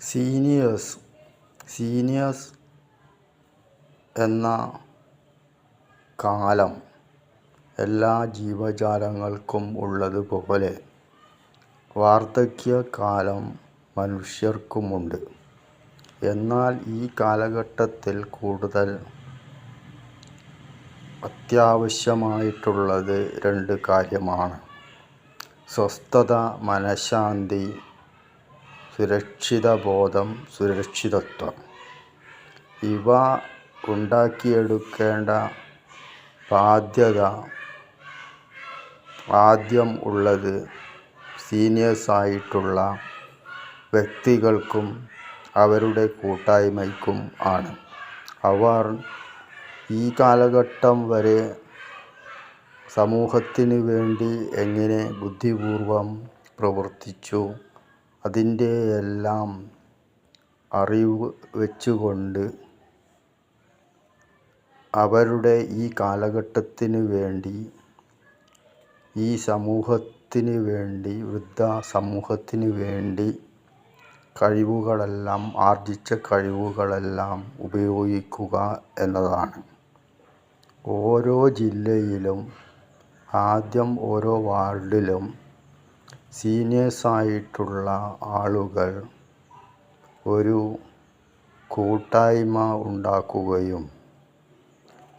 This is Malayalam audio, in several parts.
സീനിയേഴ്സ് സീനിയേഴ്സ് എന്ന കാലം എല്ലാ ജീവജാലങ്ങൾക്കും ഉള്ളതുപോലെ വാർദ്ധക്യകാലം മനുഷ്യർക്കുമുണ്ട്. എന്നാൽ ഈ കാലഘട്ടത്തിൽ കൂടുതൽ അത്യാവശ്യമായിട്ടുള്ളത് രണ്ട് കാര്യമാണ്. സ്വസ്ഥത, മനഃശാന്തി, സുരക്ഷിതബോധം, സുരക്ഷിതത്വം. ഇവ ഉണ്ടാക്കിയെടുക്കേണ്ട ബാധ്യത ആദ്യം ഉള്ളത് സീനിയേഴ്സായിട്ടുള്ള വ്യക്തികൾക്കും അവരുടെ കൂട്ടായ്മയ്ക്കും ആണ്. അവർ ഈ കാലഘട്ടം വരെ സമൂഹത്തിന് വേണ്ടി എങ്ങനെ ബുദ്ധിപൂർവം പ്രവർത്തിച്ചു അതിന്റെയെല്ലാം അറിവ് വെച്ചുകൊണ്ട് അവരുടെ ഈ കാലഘട്ടത്തിന് വേണ്ടി ഈ സമൂഹത്തിന് വേണ്ടി വൃദ്ധ സമൂഹത്തിന് വേണ്ടി കഴിവുകളെല്ലാം ആർജിച്ച കഴിവുകളെല്ലാം ഉപയോഗിക്കുക എന്നതാണ്. ഓരോ ജില്ലയിലും ആദ്യം ഓരോ വാർഡിലും സീനിയേഴ്സായിട്ടുള്ള ആളുകൾ ഒരു കൂട്ടായ്മ ഉണ്ടാക്കുകയും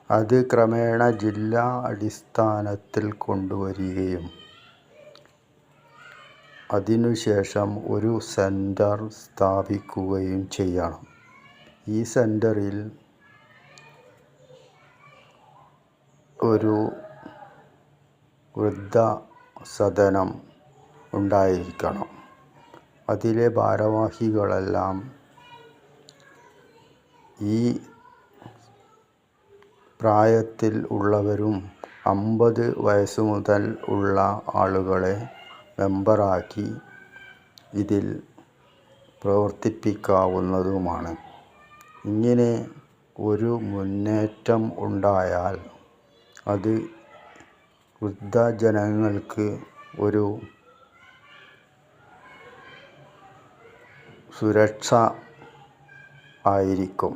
അത് ക്രമേണ ജില്ലാ അടിസ്ഥാനത്തിൽ കൊണ്ടുവരികയും അതിനുശേഷം ഒരു സെന്റർ സ്ഥാപിക്കുകയും ചെയ്യണം. ഈ സെന്ററിൽ ഒരു വൃദ്ധസദനം ഉണ്ടായിരിക്കണം. അതിലെ ഭാരവാഹികളെല്ലാം ഈ പ്രായത്തിൽ ഉള്ളവരും അമ്പത് വയസ്സുമുതൽ ഉള്ള ആളുകളെ മെമ്പറാക്കി ഇതിൽ പ്രവർത്തിപ്പിക്കാവുന്നതുമാണ്. ഇങ്ങനെ ഒരു മുന്നേറ്റം ഉണ്ടായാൽ അത് വൃദ്ധജനങ്ങൾക്ക് ഒരു സുരക്ഷ ആയിരിക്കും.